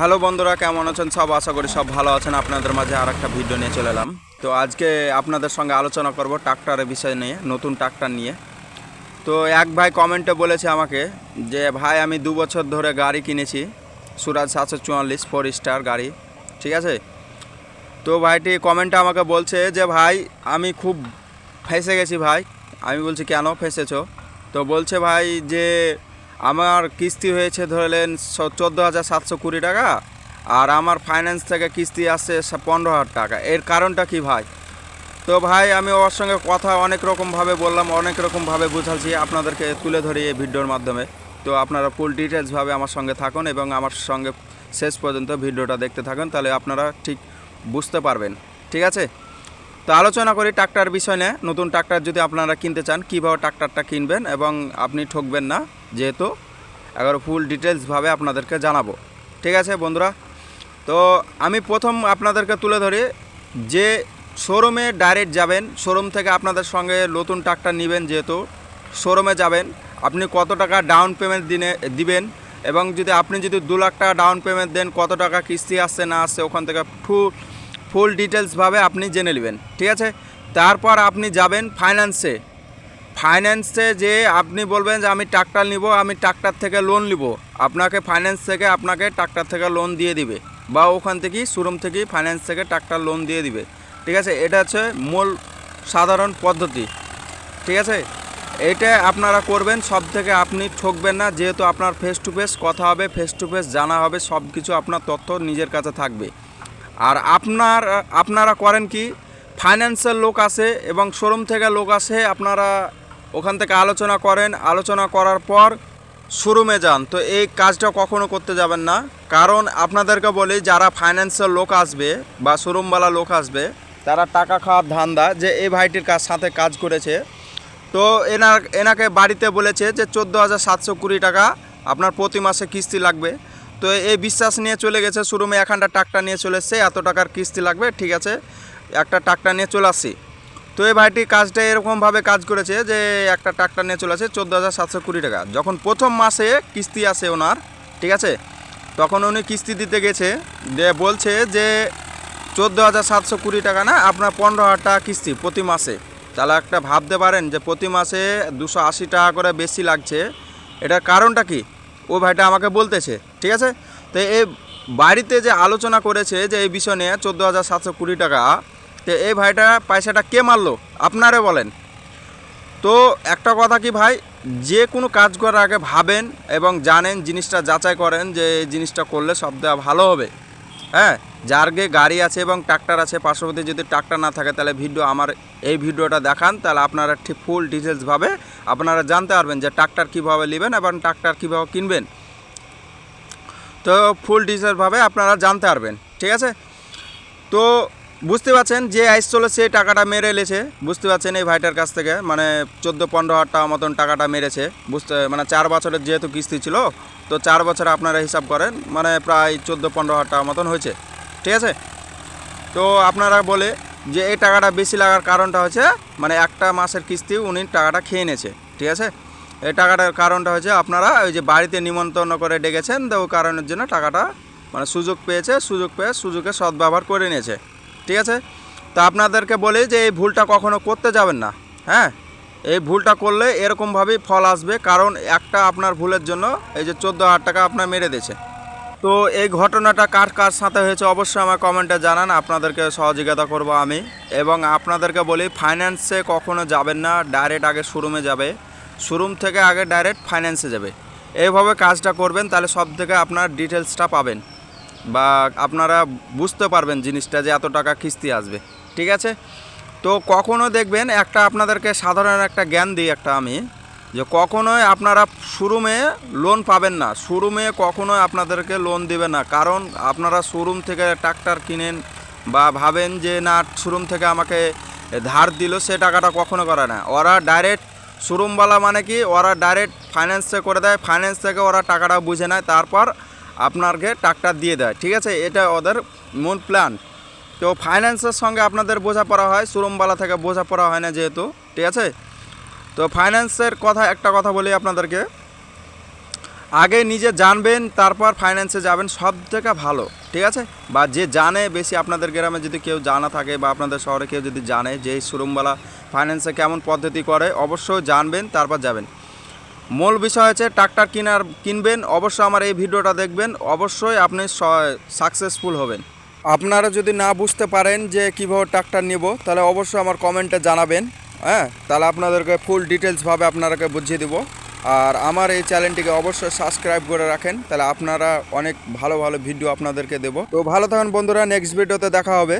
Hello বন্ধুরা, কেমন আছেন? সব আশা করি সব ভালো আছেন। আপনাদের মাঝে আর একটা ভিডিও নিয়ে চলে এলাম। তো আজকে আপনাদের সঙ্গে আলোচনা করব ট্রাক্টরের বিষয় নিয়ে, নতুন ট্রাক্টর নিয়ে। তো এক ভাই কমেন্টে বলেছে আমাকে যে, ভাই, আমি দু বছর ধরে গাড়ি কিনেছি, সুরাজ সাতশো চুয়াল্লিশ ফোর স্টার গাড়ি। ঠিক আছে? তো ভাইটি কমেন্টে আমাকে বলছে যে, ভাই, আমি খুব ফেঁসে গেছি ভাই। আমি বলছি, কেন ফেঁসেছ? তো বলছে ভাই যে আমার কিস্তি হয়েছে ধরলেন চোদ্দ হাজার সাতশো কুড়ি টাকা, আর আমার ফাইন্যান্স থেকে কিস্তি আসছে পনেরো হাজার টাকা। এর কারণটা কি ভাই? তো ভাই, আমি ওর সঙ্গে কথা অনেক রকমভাবে বললাম, অনেক রকমভাবে বুঝাচ্ছি আপনাদেরকে তুলে ধরি এই ভিডিওর মাধ্যমে। তো আপনারা ফুল ডিটেলসভাবে আমার সঙ্গে থাকুন এবং আমার সঙ্গে শেষ পর্যন্ত ভিডিওটা দেখতে থাকুন, তাহলে আপনারা ঠিক বুঝতে পারবেন। ঠিক আছে? তো আলোচনা করি ট্রাক্টর বিষয় নিয়ে। নতুন ট্রাক্টর যদি আপনারা কিনতে চান, কীভাবে ট্রাক্টরটা কিনবেন এবং আপনি ঠকবেন না যেহেতু এগারো ফুল ডিটেলসভাবে আপনাদেরকে জানাব। ঠিক আছে বন্ধুরা? তো আমি প্রথম আপনাদেরকে তুলে ধরি, যে শোরুমে ডাইরেক্ট যাবেন, শোরুম থেকে আপনাদের সঙ্গে নতুন ট্রাক্টর নেবেন যেহেতু, শোরুমে যাবেন, আপনি কত টাকা ডাউন পেমেন্ট দিনে, দিবেন এবং যদি আপনি যদি দু লাখ টাকা ডাউন পেমেন্ট দেন, কত টাকা কিস্তি আসছে না আসছে, ওখান থেকে ফুল ফুল ডিটেলসভাবে আপনি জেনে নেবেন। ঠিক আছে? তারপর আপনি যাবেন ফাইন্যান্সে। ফাইন্যান্সে যে আপনি বলবেন যে আমি ট্রাক্টর নিব, আমি ট্রাক্টর থেকে লোন নিব, আপনাকে ফাইন্যান্স থেকে আপনাকে ট্রাক্টর থেকে লোন দিয়ে দিবে বা ওখান থেকেই শোরুম থেকেই ফাইন্যান্স থেকে ট্রাক্টর লোন দিয়ে দিবে। ঠিক আছে? এটা হচ্ছে মূল সাধারণ পদ্ধতি। ঠিক আছে? এটা আপনারা করবেন সব থেকে আপনি ঠকবেন না, যেহেতু আপনার ফেস টু ফেস কথা হবে ফেস টু ফেস জানা হবে সব কিছু আপনার তথ্য নিজের কাছে থাকবে। আর আপনার, আপনারা করেন কি? ফাইন্যান্সের লোক আসে এবং শোরুম থেকে লোক আসে আপনারা ওখান থেকে আলোচনা করেন। আলোচনা করার পর শোরুমে যান। তো এই কাজটা কখনো করতে যাবেন না। কারণ আপনাদেরকে বলি, যারা ফাইন্যান্সের লোক আসবে বা শোরুমওয়ালা লোক আসবে, তারা টাকা খাওয়ার ধান্দা যে এই ভাইটির কাজ সাথে কাজ করেছে। তো এনার, এনাকে বাড়িতে বলেছে যে চোদ্দ হাজার সাতশো কুড়ি টাকা আপনার প্রতি মাসে কিস্তি লাগবে। তো এই বিশ্বাস নিয়ে চলে গেছে, শোরুমে এখানটা ট্রাক্টর নিয়ে চলে এসছে, এত টাকার কিস্তি লাগবে, ঠিক আছে। একটা ট্রাক্টর নিয়ে চলে আসছি। তো এই ভাইটি কাজটা এরকমভাবে কাজ করেছে যে একটা ট্রাক্টর নিয়ে চলে আসে চোদ্দ হাজার সাতশো কুড়ি টাকা। যখন প্রথম মাসে কিস্তি আসে ওনার, ঠিক আছে? তখন উনি কিস্তি দিতে গেছে, যে বলছে যে চোদ্দ হাজার সাতশো কুড়ি টাকা না, আপনার পনেরো হাজার টাকা কিস্তি প্রতি মাসে। তাহলে একটা ভাবতে পারেন যে প্রতি মাসে দুশো আশি টাকা করে বেশি লাগছে। এটার কারণটা কি? ওই ভাইটা আমাকে বলতেছে, ঠিক আছে? তো এই বাড়িতে যে আলোচনা করেছে যে এই বিষয় নিয়ে চোদ্দ হাজার সাতশো কুড়ি টাকা তো এই ভাইটা পয়সাটা কে মারলো? আপনারে বলেন। তো একটা কথা কি ভাই? যে কোনো কাজ করার আগে ভাবেন এবং জানেন, জিনিসটা যাচাই করেন যে এই জিনিসটা করলে সব দেওয়া ভালো হবে। হ্যাঁ যার গে গাড়ি আছে এবং ট্রাক্টর আছে, পার্শ্ববর্তী যদি ট্রাক্টর না থাকে, তাহলে ভিডিও আমার এই ভিডিওটা দেখান, তাহলে আপনারা ঠিক ফুল ডিটেলসভাবে আপনারা জানতে পারবেন যে ট্রাক্টর কীভাবে নেবেন এবং ট্রাক্টর কীভাবে কিনবেন। তো ফুল ডিটেলসভাবে আপনারা জানতে পারবেন, ঠিক আছে? তো বুঝতে পারছেন যে আইসছিল সে টাকাটা মেরে এলেছে বুঝতে পারছেন এই ভাইটার কাছ থেকে। মানে চোদ্দ পনেরো হাজার টাকা মতন টাকাটা মেরেছে। বুঝতে মানে চার বছরের যেহেতু কিস্তি ছিল, তো চার বছরে আপনারা হিসাব করেন মানে প্রায় চোদ্দ পনেরো হাজার টাকা মতন হয়েছে। ঠিক আছে? তো আপনারা বলে যে এই টাকাটা বেশি লাগার কারণটা হচ্ছে মানে একটা মাসের কিস্তি উনি টাকাটা খেয়ে নিয়েছে। ঠিক আছে? এই টাকাটার কারণটা হচ্ছে আপনারা ওই যে বাড়িতে নিমন্ত্রণ করে ডেকেছেন, তো ওই কারণের জন্য টাকাটা মানে সুযোগ পেয়েছে, সুযোগ পেয়ে সুযোগে সদ্ব্যবহার করে নিয়েছে। ঠিক আছে? তা আপনাদেরকে বলি যে এই ভুলটা কখনো করতে যাবেন না হ্যাঁ? এই ভুলটা করলে এরকমভাবেই ফল আসবে, কারণ একটা আপনার ভুলের জন্য এই যে চোদ্দ হাজার টাকা আপনার মেরে দিয়েছে। তো এই ঘটনাটা কার কার সাথে হয়েছে অবশ্যই আমার কমেন্টে জানান, আপনাদেরকে সহযোগিতা করব আমি। এবং আপনাদেরকে বলি ফাইন্যান্সে কখনো যাবেন না ডাইরেক্ট আগে শোরুমে যাবে। শোরুম থেকে আগে ডাইরেক্ট ফাইন্যান্সে যাবে। এইভাবে কাজটা করবেন, তাহলে সব থেকে আপনার ডিটেলসটা পাবেন। বা আপনারা বুঝতে পারবেন জিনিসটা যে এত টাকা কিস্তি আসবে, ঠিক আছে? তো কখনো দেখবেন একটা আপনাদেরকে সাধারণ একটা জ্ঞান দিই একটা আমি, যে কখনোই আপনারা শোরুমে লোন পাবেন না, শোরুমে কখনোই আপনাদেরকে লোন দেবে না, কারণ আপনারা শোরুম থেকে ট্রাক্টর কিনেন বা ভাবেন যে না, শোরুম থেকে আমাকে ধার দিল, সে টাকাটা কখনো করে না। ওরা ডাইরেক্ট শোরুমওয়ালা মানে কি, ওরা ডাইরেক্ট ফাইন্যান্সে করে দেয় ফাইন্যান্স থেকে ওরা টাকাটা বুঝে নেয়, তারপর আপনাকে ট্রাক্টর দিয়ে দেয়। ঠিক আছে? এটা ওদের মূল প্ল্যান তো ফাইন্যান্সের সঙ্গে আপনাদের বোঝাপড়া হয় শোরুমওয়ালা থেকে বোঝাপড়া হয় না যেহেতু। ঠিক আছে? তো ফাইন্যান্সের কথা, একটা কথা বলি আপনাদেরকে। আগে নিজে জানবেন, তারপর ফাইন্যান্সে যাবেন সব থেকে ভালো। ঠিক আছে? বা যে জানে বেশি আপনাদের গ্রামে যদি কেউ জানা থাকে বা আপনাদের শহরে কেউ যদি জানে যে শোরুমওয়ালা ফাইন্যান্সে কেমন পদ্ধতি করে, অবশ্যই জানবেন, তারপর যাবেন। মূল বিষয় হচ্ছে ট্রাক্টর কিনার কিনবেন। অবশ্যই আমার এই ভিডিওটা দেখবেন। অবশ্যই আপনি সাকসেসফুল হবেন। আপনারা যদি না বুঝতে পারেন যে কীভাবে ট্রাক্টর নিব, তাহলে অবশ্যই আমার কমেন্টে জানাবেন। হ্যাঁ তাহলে আপনাদেরকে ফুল ডিটেলসভাবে আপনারাকে বুঝিয়ে দিব। আর আমার এই চ্যানেলটিকে অবশ্যই সাবস্ক্রাইব করে রাখেন। তাহলে আপনারা অনেক ভালো ভালো ভিডিও আপনাদেরকে দেবো। তো ভালো থাকুন বন্ধুরা নেক্সট ভিডিওতে দেখা হবে।